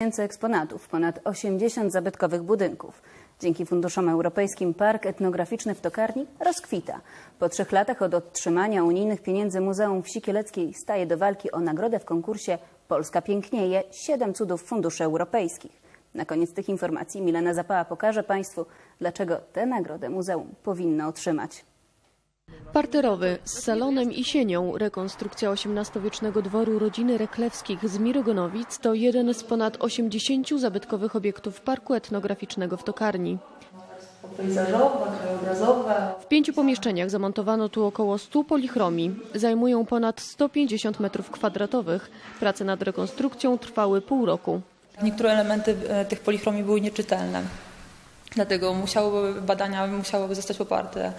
tysięcy eksponatów, ponad 80 zabytkowych budynków. Dzięki funduszom europejskim Park Etnograficzny w Tokarni rozkwita. Po trzech latach od otrzymania unijnych pieniędzy Muzeum Wsi Kieleckiej staje do walki o nagrodę w konkursie Polska pięknieje – siedem cudów funduszy europejskich. Na koniec tych informacji Milena Zapała pokaże Państwu, dlaczego tę nagrodę muzeum powinno otrzymać. Parterowy z salonem i sienią. Rekonstrukcja XVIII-wiecznego dworu rodziny Reklewskich z Mirogonowic to jeden z ponad 80 zabytkowych obiektów Parku Etnograficznego w Tokarni. W pięciu pomieszczeniach zamontowano tu około 100 polichromii. Zajmują ponad 150 metrów kwadratowych. Prace nad rekonstrukcją trwały pół roku. Niektóre elementy e, tych polichromii były nieczytelne. Dlatego musiałyby badania musiałyby zostać poparte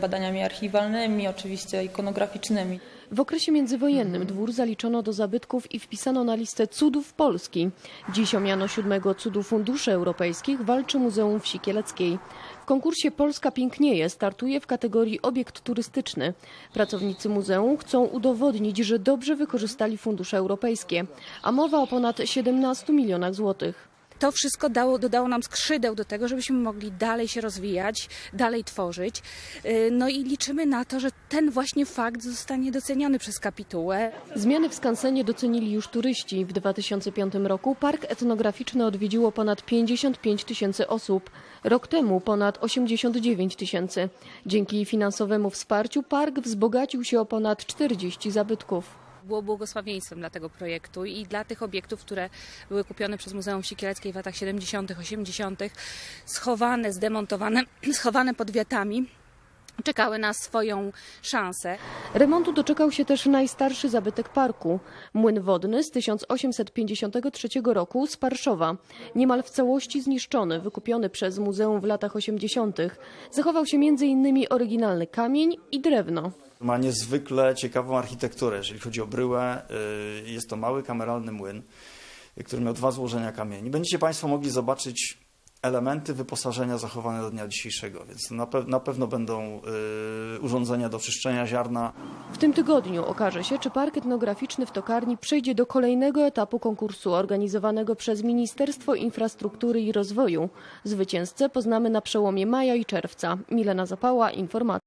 badaniami archiwalnymi, oczywiście ikonograficznymi. W okresie międzywojennym dwór zaliczono do zabytków i wpisano na listę cudów Polski. Dziś o miano siódmego cudu funduszy europejskich walczy Muzeum Wsi Kieleckiej. W konkursie Polska pięknieje startuje w kategorii obiekt turystyczny. Pracownicy muzeum chcą udowodnić, że dobrze wykorzystali fundusze europejskie, a mowa o ponad 17 milionach złotych. To wszystko dało, dodało nam skrzydeł do tego, żebyśmy mogli dalej się rozwijać, dalej tworzyć. Yy, No i liczymy na to, że ten właśnie fakt zostanie doceniony przez kapitułę. Zmiany w skansenie docenili już turyści. W 2005 roku park etnograficzny odwiedziło ponad 55 tysięcy osób. Rok temu ponad 89 tysięcy. Dzięki finansowemu wsparciu park wzbogacił się o ponad 40 zabytków. Było błogosławieństwem dla tego projektu i dla tych obiektów, które były kupione przez Muzeum Wsi Kieleckiej w latach 70., 80., schowane, zdemontowane, schowane pod wiatami, czekały na swoją szansę. Remontu doczekał się też najstarszy zabytek parku. Młyn wodny z 1853 roku z Parszowa. Niemal w całości zniszczony, wykupiony przez muzeum w latach 80. Zachował się m.in. oryginalny kamień i drewno. Ma niezwykle ciekawą architekturę, jeżeli chodzi o bryłę. y, Jest to mały kameralny młyn, który miał dwa złożenia kamieni. Będziecie Państwo mogli zobaczyć elementy wyposażenia zachowane do dnia dzisiejszego, więc na, pe- na pewno będą y, urządzenia do czyszczenia ziarna, W tym tygodniu okaże się, czy park etnograficzny w Tokarni przejdzie do kolejnego etapu konkursu organizowanego przez Ministerstwo Infrastruktury i Rozwoju. Zwycięzcę poznamy na przełomie maja i czerwca. Milena Zapała, informacja.